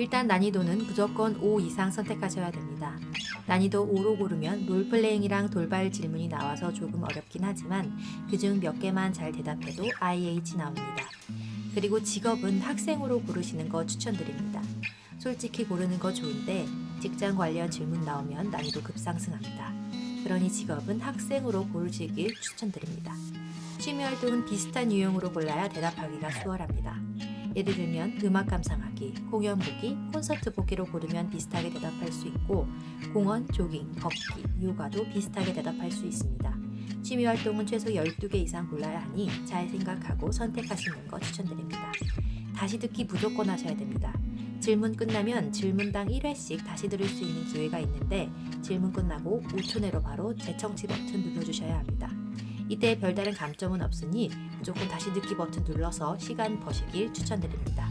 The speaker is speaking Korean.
일단 난이도는 무조건 5 이상 선택하셔야 됩니다. 난이도 5로 고르면 롤플레잉이랑 돌발 질문이 나와서 조금 어렵긴 하지만 그중 몇 개만 잘 대답해도 IH 나옵니다. 그리고 직업은 학생으로 고르시는 거 추천드립니다. 솔직히 고르는 거 좋은데 직장 관련 질문 나오면 난이도 급상승합니다. 그러니 직업은 학생으로 고르시길 추천드립니다. 취미 활동은 비슷한 유형으로 골라야 대답하기가 수월합니다. 예를 들면 음악 감상하기, 공연 보기, 콘서트 보기로 고르면 비슷하게 대답할 수 있고 공원, 조깅, 걷기, 요가도 비슷하게 대답할 수 있습니다. 취미 활동은 최소 12개 이상 골라야 하니 잘 생각하고 선택하시는 거 추천드립니다. 다시 듣기 무조건 하셔야 됩니다. 질문 끝나면 질문당 1회씩 다시 들을 수 있는 기회가 있는데 질문 끝나고 5초 내로 바로 재청취 버튼 눌러주셔야 합니다. 이때 별다른 감점은 없으니 무조건 다시 듣기 버튼 눌러서 시간 버시길 추천드립니다.